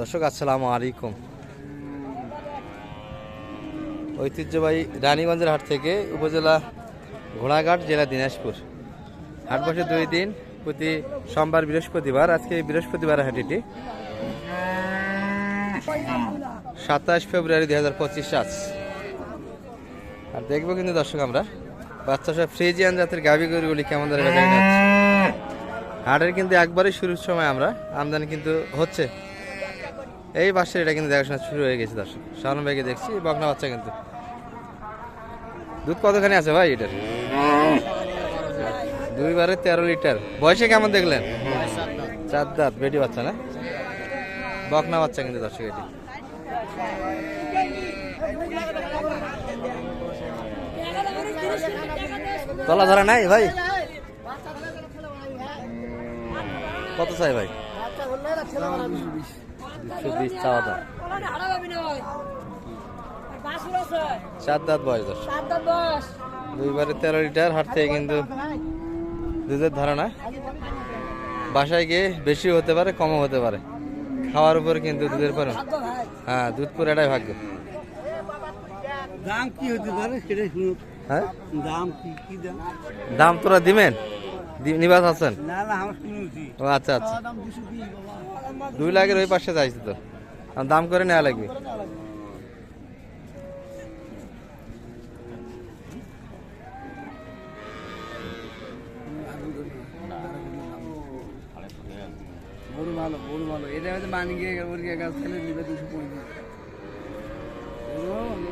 দর্শক, আসসালামু আলাইকুম। ঐতিহ্যবাহী রানীগঞ্জের হাট থেকে উপজেলা ঘোড়াঘাট, জেলা দিনাজপুর। হাট বসে দুই দিন, প্রতি সোমবার বৃহস্পতিবার। আজকে বৃহস্পতিবার হাটিটি সাতাশ ফেব্রুয়ারি দুই হাজার পঁচিশ আজ। আর দেখব কিন্তু দর্শক আমরা, বাচ্চা সব ফ্রিজিয়ান জাতের গাভি গরুগুলি কেমন ধরে। হাটের কিন্তু একবারই শুরুর সময় আমরা, আমদানি কিন্তু হচ্ছে। এই পাশে এটা কিন্তু দেখাশোনা শুরু হয়ে গেছে দর্শক। শালম ভাইকে দেখছি, বকনা বাচ্চা কিন্তু। দুধ কতখানি আছে ভাই এটার? দুইবারে তেরো লিটার। বয়সে কেমন দেখলেন? চার দাঁত বেটি বাচ্চা না? বকনা বাচ্চা কিন্তু দর্শক এটি। তলা ধরা নাই ভাই? কত চাই ভাই? দুশো বিশ চাওয়া দাম। চার দাঁত বয়স দশ দুইবারে তেরো লিটার হাট থেকে কিন্তু দুধের ধারণা বাসায় গিয়ে বেশি হতে পারে কমও হতে পারে। খাওয়ার উপর কিন্তু দুধের পর হ্যাঁ দুধ পুরো এটাই ভাগ্য। দাম কি হতে পারে শুনুন। হ্যাঁ? দাম কি কি দাম? দাম তোরা দিবেন? নিবাস আছেন না না আমার শুনেছি। ও আচ্ছা আচ্ছা। দুই লাখের ওই পাশে চাইছি তো। দাম করে নেওয়া লাগবে। বড় ভালো বড় ভালো। এটা হচ্ছে মানি গিয়ে ওর গিয়ে গাছ ফেলে নিবে দুশো পঁয়ত্রিশ।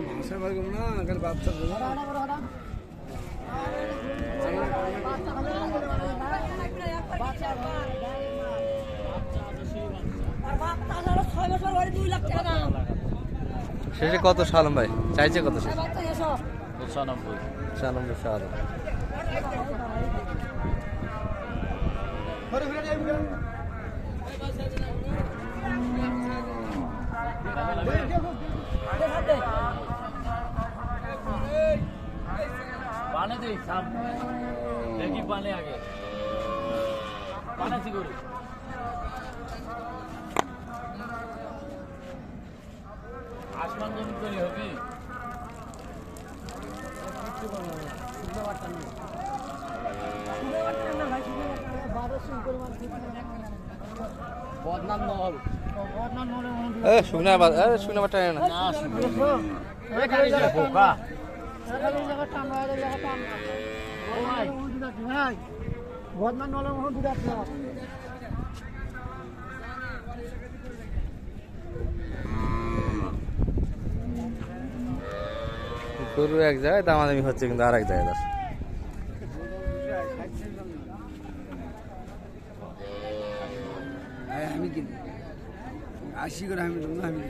ভাষা বার না বাচ্চা দেবো শেষে কত সালম ভাই? চাইছে কত শেষ? পঁচানব্বই। পঁচানব্বই সালম পানে দেই সাপ দেখি পানে আগে। পানে করি আসমান জমি তৈরি হবি বদনাম নহল এ শুকনা শুকনা বাটা না। না শুনি বোকা গরু এক জায়গায় দামাদামি হচ্ছে কিন্তু আর এক জায়গায় আমি কিনি। আশি করে আমি দেবো আমি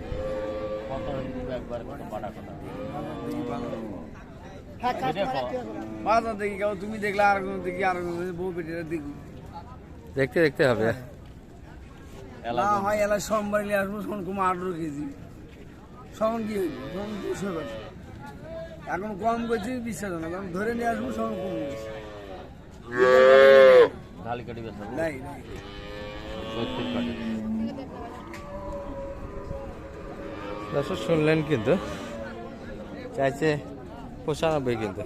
বাজার দেখি কেউ তুমি দেখলে আর কোনো দেখি আর কোনো বউ পেটে দেখি। দেখতে দেখতে হবে। না হয় এলা সোমবার নিয়ে আসব সন কম আঠারো কেজি। সখন কি সখন দুশো এখন কম করছি বিশ্বাস না কারণ ধরে নিয়ে আসব সখন কম কাটি নাই নাই। দর্শক শুনলেন কিন্তু। চাইছে পঁচানব্বই কিন্তু।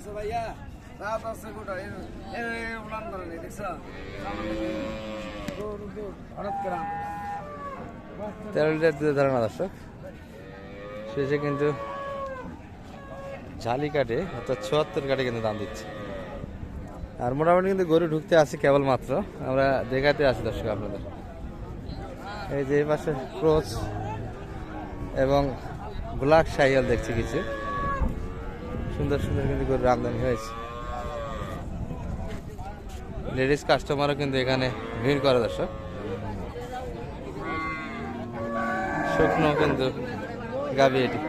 তেরো লিটার দুধের ধারণা দর্শক। শেষে কিন্তু ঝালি কাটে অর্থাৎ চুয়াত্তর কাটে কিন্তু দাম দিচ্ছে। আর মোটামুটি কিন্তু গরু ঢুকতে আসি কেবলমাত্র। আমরা দেখাতে আসি দর্শক আপনাদের। এই যে পাশে ক্রোচ। এবং ব্ল্যাক সাইকেল দেখছি কিছু। সুন্দর সুন্দর কিন্তু গরুর আমদানি হয়েছে। লেডিস কাস্টমারও কিন্তু এখানে ভিড় করে দর্শক। শুকনো কিন্তু গাবি এটি।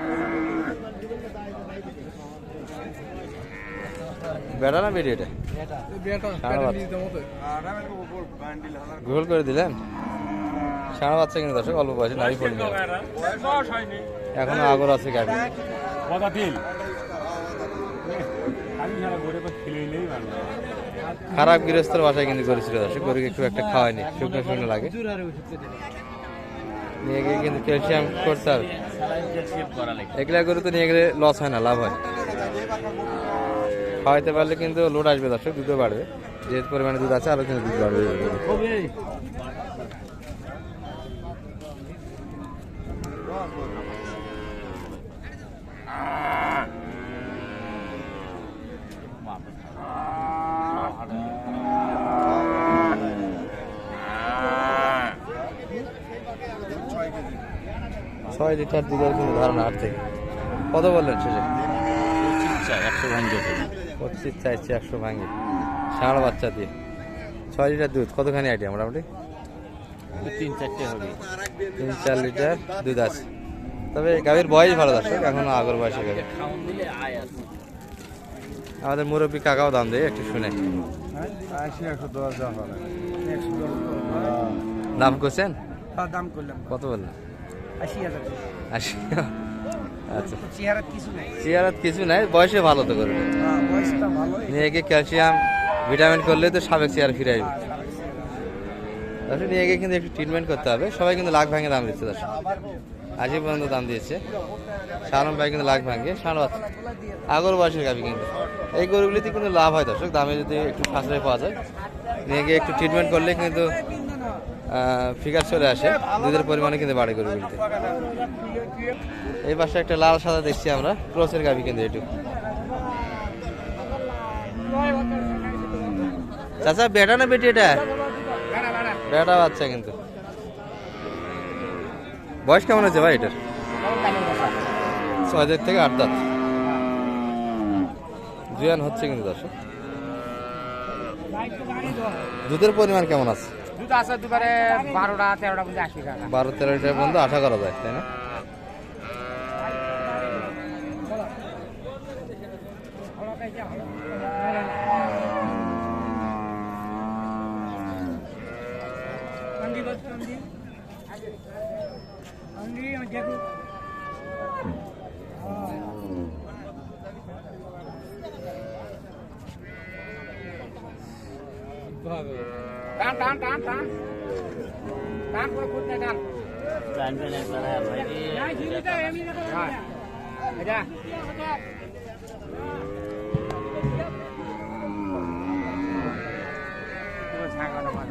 বেড়া না বেড়ি এটা? গোল করে দিলেন? সারা বাচ্চা কিন্তু দর্শক অল্প বয়সে নারী পড়ে এখনও আগর আছে ভালো। খারাপ গৃহস্থর বাসায় কিন্তু করেছিল দর্শক গরুকে খুব একটা খাওয়ায়নি শুকনো শুকনো লাগে। নিয়ে গিয়ে কিন্তু ক্যালসিয়াম করতে হবে। এগুলা গরু তো নিয়ে গেলে লস হয় না লাভ হয়। খাওয়াইতে পারলে কিন্তু লোড আসবে দর্শক দুধও বাড়বে। যে পরিমাণে দুধ আছে আরও কিন্তু দুধ বাড়বে। ছয় লিটার দুধের কিন্তু ধারণা হাট থেকে। কত বললেন শেষে? একশো ভাঙ্গে পঁচিশ চাইছে একশো ভাঙে। ষাঁড় বাচ্চা দিয়ে। ছয় লিটার দুধ, কতখানি আইডিয়া মোটামুটি? তিন চারটে হবে। তিন চার লিটার দুধ আছে। তবে গাভীর বয়স ভালো দর্শক এখনও আগর বয়সে আছে। আমাদের মুরব্বী কাকাও দাম দেয় একটু শুনে। দাম করছেন? দাম করলাম। কত বললেন? আশি হাজার। আশি। আচ্ছা। চেহারা কিছু নেই। বয়সে ভালো তো করবে বয়সটা নিয়ে ক্যালসিয়াম ভিটামিন করলে তো সাবেক চেয়ার ফিরে আসবে। তারপরে নিয়ে গিয়ে কিন্তু একটু ট্রিটমেন্ট করতে হবে। সবাই কিন্তু লাখ ভাঙে দাম দিচ্ছে দর্শক। আশি পর্যন্ত দাম দিয়েছে। সারম ভাই কিন্তু লাখ ভাঙে বাচ্চা আগর বয়সের গাবি কিন্তু। এই গরুগুলিতে কিন্তু লাভ হয় দর্শক, দামে যদি একটু সাশ্রয় পাওয়া যায়। নিয়ে গিয়ে একটু ট্রিটমেন্ট করলে কিন্তু ফিগার চলে আসে। দুধের পরিমাণে কিন্তু বাড়ে গরুগুলিতে। এই পাশে একটা লাল সাদা দেখছি আমরা, ক্রসের গাবি কিন্তু একটু চাচা, বেটা না বেটি এটা? বেটা বাচ্চা কিন্তু। বয়স কেমন আছে ভাই এটার? ছয় হাজার থেকে আট দাঁত। জুয়ান হচ্ছে কিন্তু দর্শক। দুধের পরিমাণ কেমন আছে? দুধ আছে দুবারে বারোটা তেরোটা পর্যন্ত আশি টাকা। বারো তেরো লিটার পর্যন্ত আশা করা যায় তাই না? ಅಂಗಿ ಗೊತ್ತು ಅಂಗಿ ಅಂಗಿ ಜಗು टान टान टान टान टान पर कूदने टान टान पे नहीं पड़ा है भाई नहीं जीने तो एम नहीं तो हाँ अच्छा तो छागों ने मार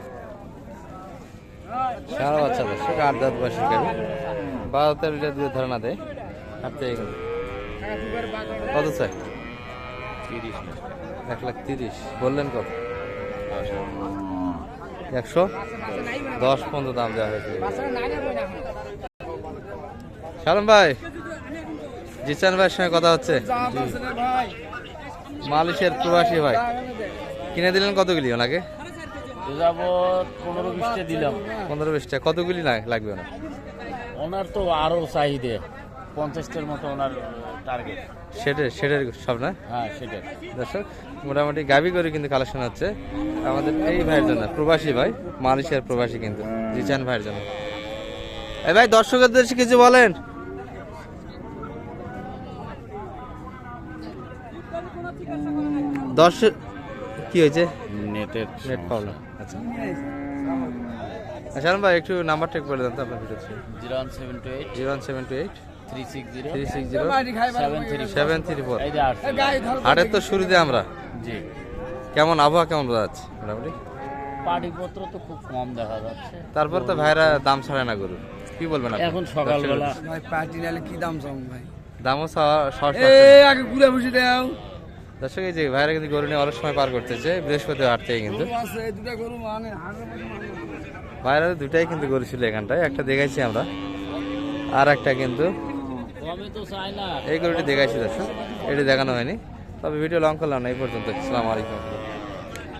সারা বাচ্চা দর্শক আট দাঁত বয়সের বারো তেরো লিটার দুধের ধারণা দেয় হাট থেকে কিন্তু কত চাই? তিরিশ। এক লাখ তিরিশ। বললেন কত? একশো? দশ পর্যন্ত দাম দেওয়া হয়েছে। সালম ভাই জিসান ভাইয়ের সঙ্গে কথা হচ্ছে? মালয়েশিয়ার প্রবাসী ভাই। কিনে দিলেন কতগুলি ওনাকে? যাবৎ পনেরো বিশটা দিলাম। পনেরো বিশটা। কতগুলি লাগবে ওনার? ওনার তো আরও চাহিদা পঞ্চাশটার মতো ওনার টার্গেট সব না? হ্যাঁ দর্শক মোটামুটি গাবি করে কিন্তু কালেকশন হচ্ছে। আমাদের এই ভাইয়ের জন্য প্রবাসী ভাই মালয়েশিয়ার প্রবাসী কিন্তু জিচান ভাইয়ের জন্য। এই ভাই দর্শকদের কিছু বলেন। দর্শক কি হয়েছে? নেটের নেট প্রবলেম আচ্ছা। আচ্ছা ভাই একটু নাম্বারটা একটু বলে দেন তো আপনার video zero one seven two eight. Zero one seven two eight. Three six three six zero. Seven three seven three four এই হাটের তো শুরুতে আমরা। জি। কেমন আবহাওয়া কেমন যাচ্ছে মোটামুটি? পাটিপত্র তো খুব কম দেখা যাচ্ছে। তারপর তো ভাইরা দাম ছাড়ে না গরু। কি বলবেন? এখন সকালবেলা ভাই পার্টি নালে কি দাম চাম ভাই? দামও এ আগে ঘুরে বসে দাও। দর্শক, এই যে ভাইরা কিন্তু গরু নিয়ে অনেক সময় পার করতেছে বৃহস্পতি হাট কিন্তু। ভাইরা দুটাই কিন্তু গরু ছিল এখানটায়, একটা দেখাইছি আমরা, আর একটা কিন্তু এই গরুটি দেখাইছি দর্শক, এটি দেখানো হয়নি। তবে ভিডিও লং করলাম না, এই পর্যন্ত। আসসালামু আলাইকুম।